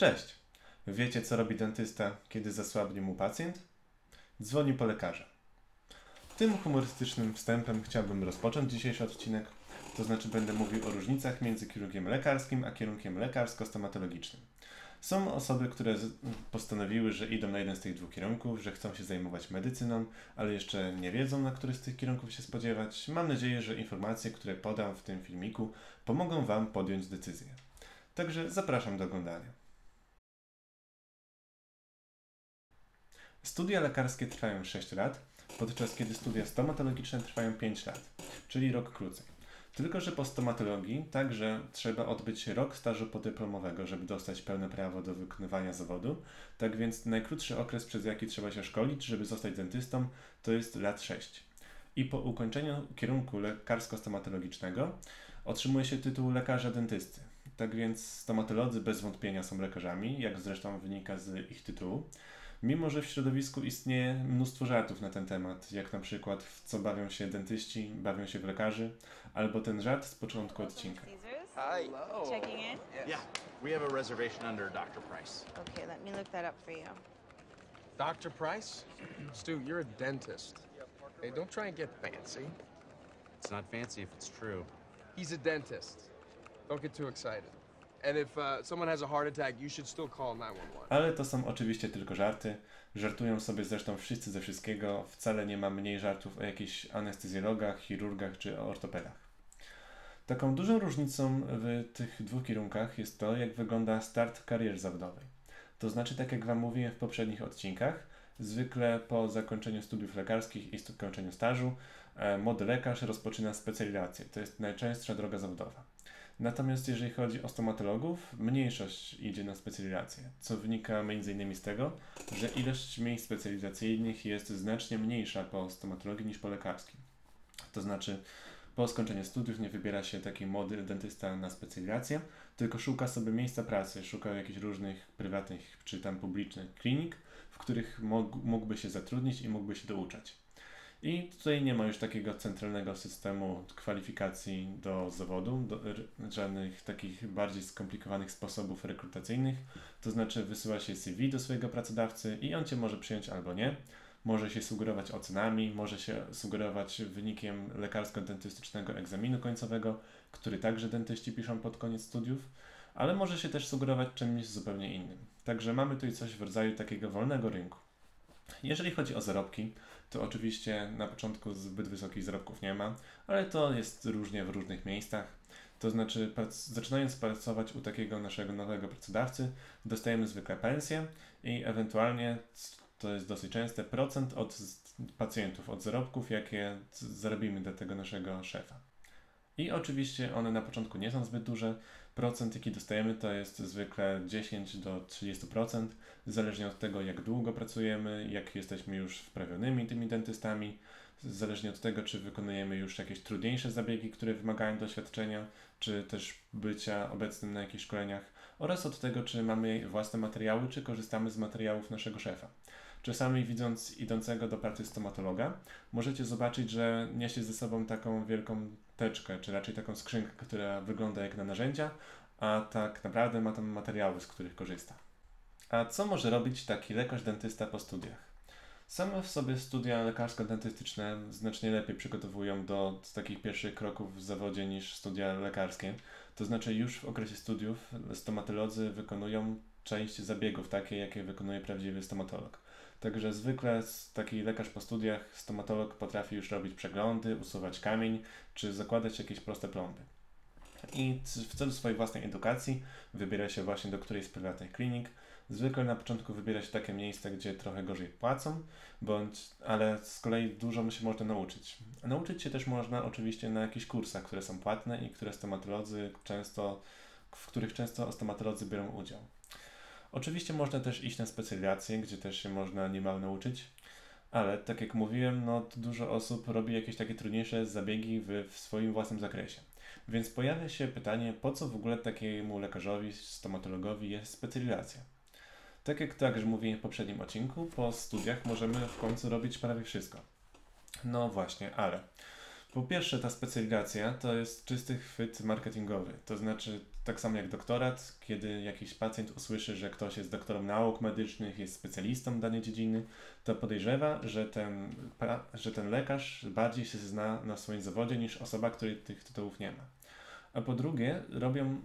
Cześć! Wiecie, co robi dentysta, kiedy zasłabnie mu pacjent? Dzwoni po lekarza. Tym humorystycznym wstępem chciałbym rozpocząć dzisiejszy odcinek, to znaczy będę mówił o różnicach między kierunkiem lekarskim a kierunkiem lekarsko-stomatologicznym. Są osoby, które postanowiły, że idą na jeden z tych dwóch kierunków, że chcą się zajmować medycyną, ale jeszcze nie wiedzą, na który z tych kierunków się spodziewać. Mam nadzieję, że informacje, które podam w tym filmiku, pomogą Wam podjąć decyzję. Także zapraszam do oglądania. Studia lekarskie trwają 6 lat, podczas kiedy studia stomatologiczne trwają 5 lat, czyli rok krócej. Tylko, że po stomatologii także trzeba odbyć rok stażu podyplomowego, żeby dostać pełne prawo do wykonywania zawodu. Tak więc najkrótszy okres, przez jaki trzeba się szkolić, żeby zostać dentystą, to jest lat 6. I po ukończeniu kierunku lekarsko-stomatologicznego otrzymuje się tytuł lekarza dentysty. Tak więc stomatolodzy bez wątpienia są lekarzami, jak zresztą wynika z ich tytułu. Mimo, że w środowisku istnieje mnóstwo żartów na ten temat, jak na przykład w co bawią się dentyści, bawią się w lekarzy, albo ten żart z początku odcinka. Hi. Hello. Checking in? Yeah, we have a reservation under Dr. Price. Okay, let me look that up for you. Dr. Price? Stu, you're a dentist. Hey, don't try and get fancy. It's not fancy if it's true. He's a dentist. Don't get too excited. Uh, someone has a heart attack, you should still call 911. Ale to są oczywiście tylko żarty. Żartują sobie zresztą wszyscy ze wszystkiego. Wcale nie ma mniej żartów o jakichś anestezjologach, chirurgach czy ortopedach. Taką dużą różnicą w tych dwóch kierunkach jest to, jak wygląda start kariery zawodowej. To znaczy, tak jak Wam mówiłem w poprzednich odcinkach, zwykle po zakończeniu studiów lekarskich i zakończeniu stażu, e, młody lekarz rozpoczyna specjalizację. To jest najczęstsza droga zawodowa. Natomiast jeżeli chodzi o stomatologów, mniejszość idzie na specjalizację, co wynika m.in. z tego, że ilość miejsc specjalizacyjnych jest znacznie mniejsza po stomatologii niż po lekarskim. To znaczy, po skończeniu studiów nie wybiera się taki młody dentysta na specjalizację, tylko szuka sobie miejsca pracy, szuka jakichś różnych prywatnych czy tam publicznych klinik, w których mógłby się zatrudnić i mógłby się douczać. I tutaj nie ma już takiego centralnego systemu kwalifikacji do zawodu, do, żadnych takich bardziej skomplikowanych sposobów rekrutacyjnych. To znaczy wysyła się CV do swojego pracodawcy i on cię może przyjąć albo nie. Może się sugerować ocenami, może się sugerować wynikiem lekarsko-dentystycznego egzaminu końcowego, który także dentyści piszą pod koniec studiów, ale może się też sugerować czymś zupełnie innym. Także mamy tutaj coś w rodzaju takiego wolnego rynku. Jeżeli chodzi o zarobki, to oczywiście na początku zbyt wysokich zarobków nie ma, ale to jest różnie w różnych miejscach. To znaczy, zaczynając pracować u takiego naszego nowego pracodawcy, dostajemy zwykle pensję i ewentualnie, to jest dosyć częste, procent od pacjentów, od zarobków, jakie zarobimy dla tego naszego szefa. I oczywiście one na początku nie są zbyt duże. Procent, jaki dostajemy, to jest zwykle 10 do 30%, zależnie od tego, jak długo pracujemy, jak jesteśmy już wprawionymi tymi dentystami, zależnie od tego, czy wykonujemy już jakieś trudniejsze zabiegi, które wymagają doświadczenia, czy też bycia obecnym na jakichś szkoleniach, oraz od tego, czy mamy własne materiały, czy korzystamy z materiałów naszego szefa. Czasami widząc idącego do pracy stomatologa, możecie zobaczyć, że niesie ze sobą taką wielką teczkę, czy raczej taką skrzynkę, która wygląda jak na narzędzia, a tak naprawdę ma tam materiały, z których korzysta. A co może robić taki lekarz dentysta po studiach? Same w sobie studia lekarsko-dentystyczne znacznie lepiej przygotowują do takich pierwszych kroków w zawodzie niż studia lekarskie. To znaczy już w okresie studiów stomatolodzy wykonują część zabiegów takie, jakie wykonuje prawdziwy stomatolog. Także zwykle taki lekarz po studiach, stomatolog potrafi już robić przeglądy, usuwać kamień, czy zakładać jakieś proste plomby. I w celu swojej własnej edukacji wybiera się właśnie do którejś z prywatnych klinik. Zwykle na początku wybiera się takie miejsca, gdzie trochę gorzej płacą, bądź, ale z kolei dużo się można nauczyć. Nauczyć się też można oczywiście na jakichś kursach, które są płatne i które stomatolodzy często, w których często stomatolodzy biorą udział. Oczywiście można też iść na specjalizację, gdzie też się można niemal nauczyć, ale tak jak mówiłem, no dużo osób robi jakieś takie trudniejsze zabiegi w, w swoim własnym zakresie. Więc pojawia się pytanie, po co w ogóle takiemu lekarzowi, stomatologowi jest specjalizacja? Tak jak także mówiłem w poprzednim odcinku, po studiach możemy w końcu robić prawie wszystko. No właśnie, ale Po pierwsze, ta specjalizacja to jest czysty chwyt marketingowy. To znaczy, tak samo jak doktorat, kiedy jakiś pacjent usłyszy, że ktoś jest doktorem nauk medycznych, jest specjalistą danej dziedziny, to podejrzewa, że ten, że ten lekarz bardziej się zna na swoim zawodzie niż osoba, której tych tytułów nie ma. A po drugie, robią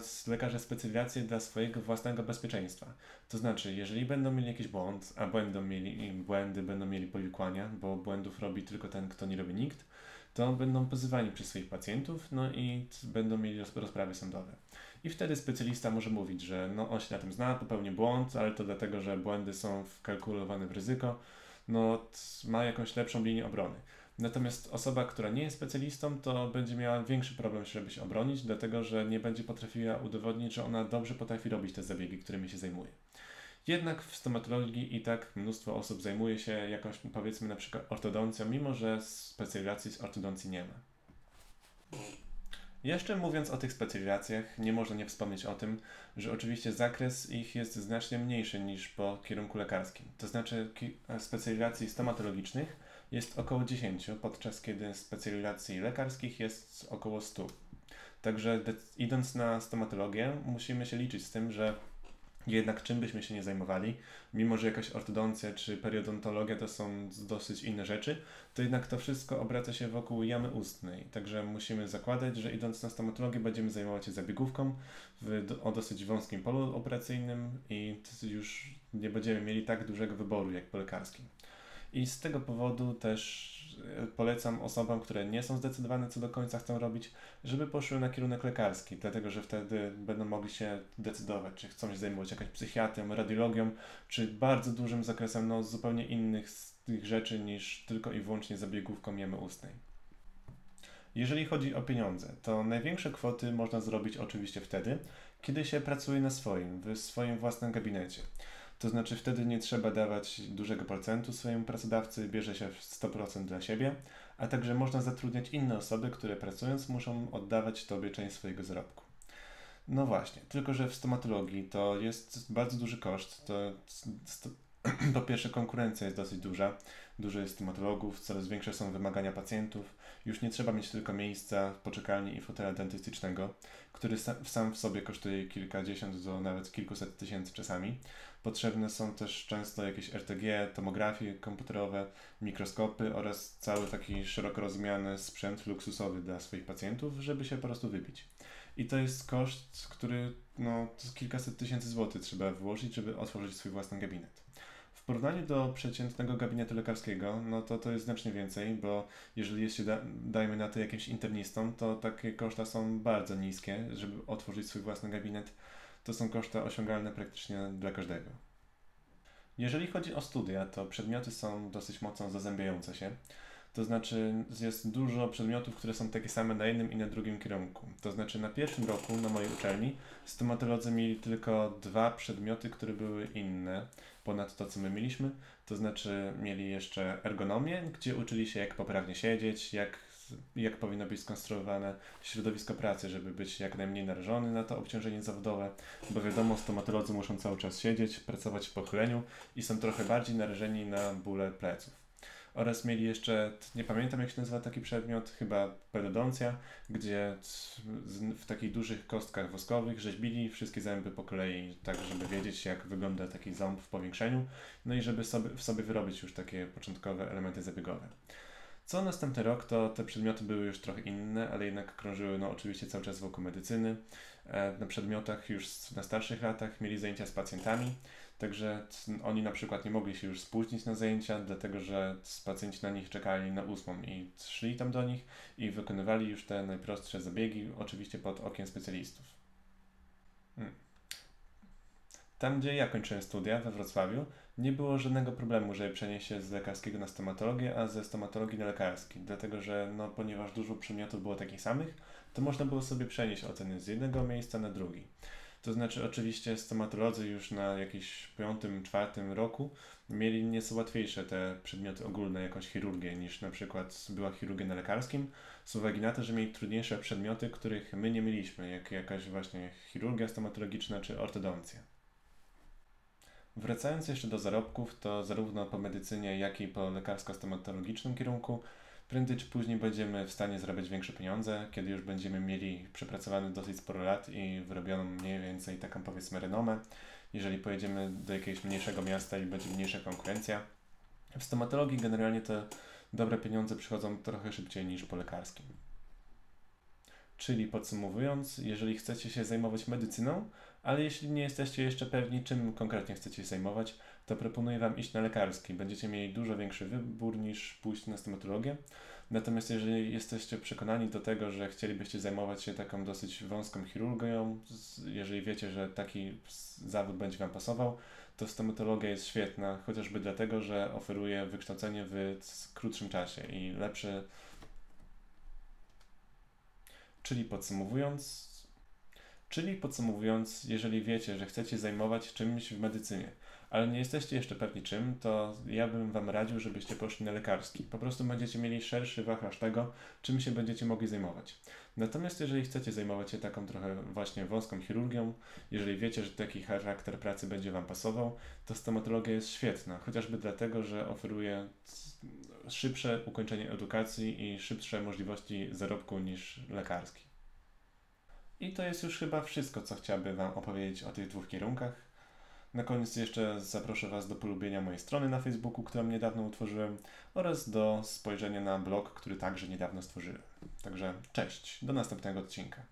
z lekarze specjalizację dla swojego własnego bezpieczeństwa. To znaczy, jeżeli będą mieli jakiś błąd, a będą mieli błędy, będą mieli powikłania, bo błędów robi tylko ten, kto nie robi nikt, to będą pozywani przez swoich pacjentów, no i będą mieli rozprawy sądowe. I wtedy specjalista może mówić, że no on się na tym zna, popełni błąd, ale to dlatego, że błędy są wkalkulowane w ryzyko, no ma jakąś lepszą linię obrony. Natomiast osoba, która nie jest specjalistą, to będzie miała większy problem, żeby się obronić, dlatego że nie będzie potrafiła udowodnić, że ona dobrze potrafi robić te zabiegi, którymi się zajmuje. Jednak w stomatologii i tak mnóstwo osób zajmuje się jakąś, powiedzmy na przykład ortodoncją, mimo że specjalizacji z ortodoncji nie ma. Jeszcze mówiąc o tych specjalizacjach, nie można nie wspomnieć o tym, że oczywiście zakres ich jest znacznie mniejszy niż po kierunku lekarskim. To znaczy specjalizacji stomatologicznych jest około 10, podczas kiedy specjalizacji lekarskich jest około 100. Także idąc na stomatologię, musimy się liczyć z tym, że jednak czym byśmy się nie zajmowali, mimo że jakaś ortodoncja czy periodontologia to są dosyć inne rzeczy, to jednak to wszystko obraca się wokół jamy ustnej. Także musimy zakładać, że idąc na stomatologię będziemy zajmować się zabiegówką w, o dosyć wąskim polu operacyjnym i już nie będziemy mieli tak dużego wyboru jak po lekarskim. I z tego powodu też polecam osobom, które nie są zdecydowane co do końca chcą robić, żeby poszły na kierunek lekarski, dlatego że wtedy będą mogli się decydować, czy chcą się zajmować jakąś psychiatrią, radiologią, czy bardzo dużym zakresem no, zupełnie innych z tych rzeczy niż tylko i wyłącznie zabiegówką jamy ustnej. Jeżeli chodzi o pieniądze, to największe kwoty można zrobić oczywiście wtedy, kiedy się pracuje na swoim, w swoim własnym gabinecie. To znaczy wtedy nie trzeba dawać dużego procentu swojemu pracodawcy, bierze się 100% dla siebie, a także można zatrudniać inne osoby, które pracując muszą oddawać Tobie część swojego zarobku. No właśnie, tylko że w stomatologii to jest bardzo duży koszt. To, po pierwsze konkurencja jest dosyć duża, dużo jest stomatologów, coraz większe są wymagania pacjentów. Już nie trzeba mieć tylko miejsca w poczekalni i fotela dentystycznego, który sam w sobie kosztuje kilkadziesiąt do nawet kilkuset tysięcy czasami. Potrzebne są też często jakieś RTG, tomografie komputerowe, mikroskopy oraz cały taki szeroko rozumiany sprzęt luksusowy dla swoich pacjentów, żeby się po prostu wybić. I to jest koszt, który no, kilkaset tysięcy złotych trzeba wyłożyć, żeby otworzyć swój własny gabinet. W porównaniu do przeciętnego gabinetu lekarskiego, no to to jest znacznie więcej, bo jeżeli jest się, da, dajmy na to jakimś internistą, to takie koszta są bardzo niskie, żeby otworzyć swój własny gabinet to są koszty osiągalne praktycznie dla każdego. Jeżeli chodzi o studia, to przedmioty są dosyć mocno zazębiające się. To znaczy jest dużo przedmiotów, które są takie same na jednym i na drugim kierunku. To znaczy na pierwszym roku na mojej uczelni stomatolodzy mieli tylko dwa przedmioty, które były inne ponad to, co my mieliśmy. To znaczy mieli jeszcze ergonomię, gdzie uczyli się jak poprawnie siedzieć, jak jak powinno być skonstruowane środowisko pracy, żeby być jak najmniej narażony na to obciążenie zawodowe, bo wiadomo, stomatolodzy muszą cały czas siedzieć, pracować w pochyleniu i są trochę bardziej narażeni na bóle pleców. Oraz mieli jeszcze, nie pamiętam jak się nazywa taki przedmiot, chyba pedodoncja, gdzie w takich dużych kostkach woskowych rzeźbili wszystkie zęby po kolei, tak żeby wiedzieć jak wygląda taki ząb w powiększeniu, no i żeby sobie, w sobie wyrobić już takie początkowe elementy zabiegowe. Co następny rok, to te przedmioty były już trochę inne, ale jednak krążyły no, oczywiście cały czas wokół medycyny. E, na przedmiotach już na starszych latach mieli zajęcia z pacjentami, także oni na przykład nie mogli się już spóźnić na zajęcia, dlatego że pacjenci na nich czekali na ósmą i szli tam do nich i wykonywali już te najprostsze zabiegi, oczywiście pod okiem specjalistów. Hmm. Tam, gdzie ja kończyłem studia we Wrocławiu, nie było żadnego problemu, żeby przenieść się z lekarskiego na stomatologię, a ze stomatologii na lekarski, dlatego że no, ponieważ dużo przedmiotów było takich samych, to można było sobie przenieść oceny z jednego miejsca na drugi. To znaczy, oczywiście stomatolodzy już na jakimś piątym, czwartym roku mieli nieco łatwiejsze te przedmioty ogólne, jakąś chirurgię, niż na przykład była chirurgia na lekarskim, z uwagi na to, że mieli trudniejsze przedmioty, których my nie mieliśmy, jak jakaś właśnie chirurgia stomatologiczna czy ortodoncja. Wracając jeszcze do zarobków, to zarówno po medycynie, jak i po lekarsko-stomatologicznym kierunku Prędzej czy później będziemy w stanie zarabiać większe pieniądze, kiedy już będziemy mieli przepracowany dosyć sporo lat i wyrobioną mniej więcej taką powiedzmy renomę. Jeżeli pojedziemy do jakiegoś mniejszego miasta i będzie mniejsza konkurencja. W stomatologii generalnie te dobre pieniądze przychodzą trochę szybciej niż po lekarskim. Czyli podsumowując, jeżeli chcecie się zajmować medycyną, ale jeśli nie jesteście jeszcze pewni, czym konkretnie chcecie się zajmować, to proponuję Wam iść na lekarski. Będziecie mieli dużo większy wybór niż pójść na stomatologię. Natomiast jeżeli jesteście przekonani do tego, że chcielibyście zajmować się taką dosyć wąską chirurgią, jeżeli wiecie, że taki zawód będzie Wam pasował, to stomatologia jest świetna, chociażby dlatego, że oferuje wykształcenie w krótszym czasie i lepsze. Czyli podsumowując, czyli podsumowując, jeżeli wiecie, że chcecie zajmować czymś w medycynie, ale nie jesteście jeszcze pewni czym, to ja bym Wam radził, żebyście poszli na lekarski. Po prostu będziecie mieli szerszy wachlarz tego, czym się będziecie mogli zajmować. Natomiast jeżeli chcecie zajmować się taką trochę właśnie wąską chirurgią, jeżeli wiecie, że taki charakter pracy będzie Wam pasował, to stomatologia jest świetna, chociażby dlatego, że oferuje szybsze ukończenie edukacji i szybsze możliwości zarobku niż lekarski. I to jest już chyba wszystko, co chciałbym Wam opowiedzieć o tych dwóch kierunkach. Na koniec jeszcze zaproszę Was do polubienia mojej strony na Facebooku, którą niedawno utworzyłem, oraz do spojrzenia na blog, który także niedawno stworzyłem. Także cześć, do następnego odcinka.